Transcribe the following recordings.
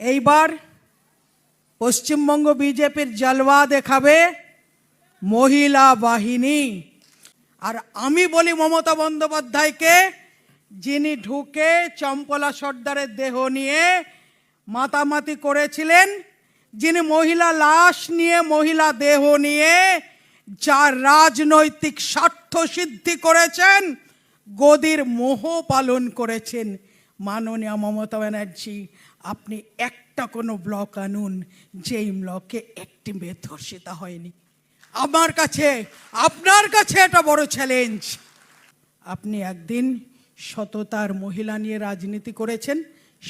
এইবার পশ্চিমবঙ্গ বিজেপির জলওয়া দেখাবে মহিলা বাহিনী। আর আমি বলি মমতা বন্দ্যোপাধ্যায়কে, যিনি ঢুকে চম্পলা সর্দারের দেহ নিয়ে মাতামাতি করেছিলেন, যিনি মহিলা লাশ নিয়ে, মহিলা দেহ নিয়ে যার রাজনৈতিক স্বার্থ সিদ্ধি করেছেন, গদির মোহ পালন করেছেন। মাননীয় মমতা ব্যানার্জি, আপনি একটা কোনো ব্লক আনুন, যেই ব্লকে একটি মেয়ে ধর্ষিতা হয়নি। আমার কাছে, আপনার কাছে এটা বড় চ্যালেঞ্জ আপনি একদিন সততার মহিলা নিয়ে রাজনীতি করেছেন,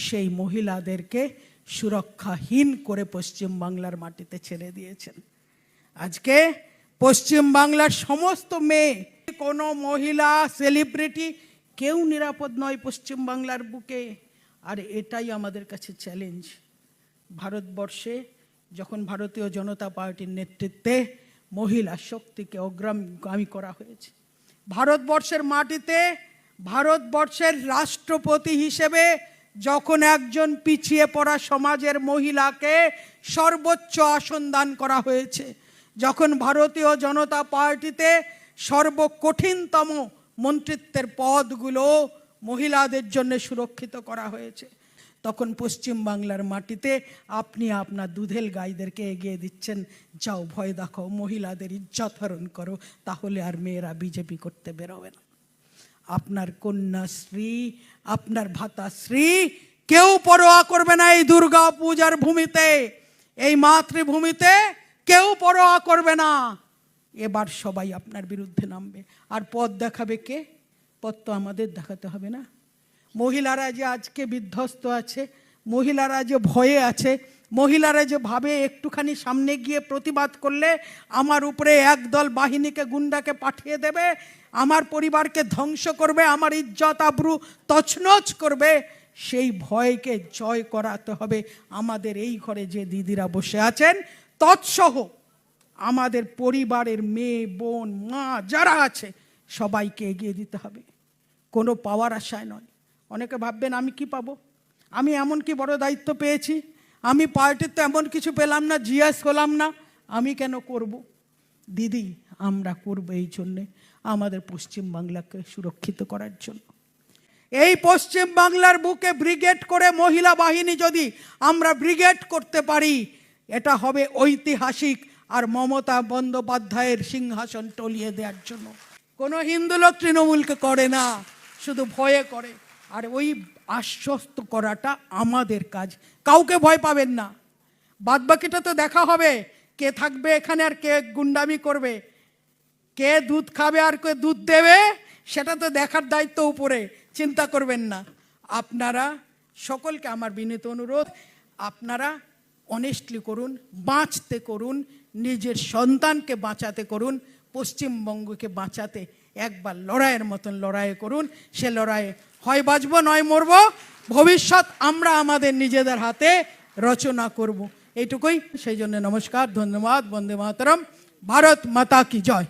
সেই মহিলাদেরকে সুরক্ষাহীন করে পশ্চিম বাংলার মাটিতে ছেড়ে দিয়েছেন। আজকে পশ্চিম বাংলার সমস্ত মেয়ে, কোনো মহিলা সেলিব্রিটি কেউ নিরাপদ নয় পশ্চিম বাংলার বুকে। আর এটাই আমাদের কাছে চ্যালেঞ্জ ভারতবর্ষে যখন ভারতীয় জনতা পার্টির নেতৃত্বে মহিলা শক্তিকে অগ্রামী করা হয়েছে, ভারতবর্ষের মাটিতে ভারতবর্ষের রাষ্ট্রপতি হিসেবে যখন একজন পিছিয়ে পড়া সমাজের মহিলাকে সর্বোচ্চ আসন দান করা হয়েছে, যখন ভারতীয় জনতা পার্টিতে সর্বকঠিনতম মন্ত্রিত্বের পদগুলো মহিলাদের জন্য সুরক্ষিত করা হয়েছে। তখন পশ্চিম বাংলার মাটিতে আপনি আপনার দুধেল গাইদেরকে এগিয়ে দিচ্ছেন, যাও ভয় দেখাও, মহিলাদের ইজ্জত হরণ করো, তাহলে আর মেয়েরা বিজেপি করতে বেরোবে না। আপনার কন্যাশ্রী আপনার ভাতাশ্রী কেউ পরোয়া করবে না এই দুর্গা পূজার ভূমিতে। এই মাতৃভূমিতে কেউ পরোয়া করবে না। এবার সবাই আপনার বিরুদ্ধে নামবে। আর পথ দেখাবে কে? পথ তো আমাদের দেখাতে হবে না। মহিলারা যে আজকে বিধ্বস্ত আছে, মহিলারা যে ভয়ে আছে, মহিলারা যে ভাবে একটুখানি সামনে গিয়ে প্রতিবাদ করলে আমার উপরে একদল বাহিনীকে, গুন্ডাকে পাঠিয়ে দেবে, আমার পরিবারকে ধ্বংস করবে, আমার ইজ্জত আব্রু তছনছ করবে, সেই ভয়কে জয় করাতে হবে। আমাদের এই ঘরে যে দিদিরা বসে আছেন, তৎসহ আমাদের পরিবারের মেয়ে, বোন, মা যারা আছে, সবাইকে এগিয়ে দিতে হবে। কোনো পাওয়ার আশায় নয়। অনেকে ভাববেন, আমি কি পাবো? আমি এমন কি বড় দায়িত্ব পেয়েছি? আমি পার্টির তো এমন কিছু পেলাম না জিএস হলাম না, আমি কেন করব? দিদি, আমরা করব এই জন্যে আমাদের পশ্চিম বাংলাকে সুরক্ষিত করার জন্য। এই পশ্চিম বাংলার বুকে ব্রিগেড করে মহিলা বাহিনী যদি আমরা ব্রিগেড করতে পারি, এটা হবে ঐতিহাসিক আর মমতা বন্দ্যোপাধ্যায়ের সিংহাসন টলিয়ে দেওয়ার জন্য। কোনো হিন্দু লোক তৃণমূলকে করে না, শুধু ভয়ে করে। আর ওই আশ্বস্ত করাটা আমাদের কাজ। কাউকে ভয় পাবেন না। বাদ বাকিটা তো দেখা হবে। কে থাকবে এখানে আর কে গুন্ডামি করবে? কে দুধ খাবে আর কে দুধ দেবে, সেটা তো দেখার দায়িত্ব উপরে। চিন্তা করবেন না। আপনারা সকলকে আমার বিনীত অনুরোধ। আপনারা অনেস্টলি করুন, বাঁচতে করুন, নিজের সন্তানকে বাঁচাতে করুন, পশ্চিমবঙ্গকে বাঁচাতে একবার লড়াইয়ের মতন লড়াই করুন। সে লড়াইয়ে হয় বাঁচবো, নয় মরব, ভবিষ্যৎ আমরা আমাদের নিজেদের হাতে রচনা করব। এইটুকুই, সেই জন্য নমস্কার, ধন্যবাদ, বন্দে মাতরম, ভারত মাতা কি জয়।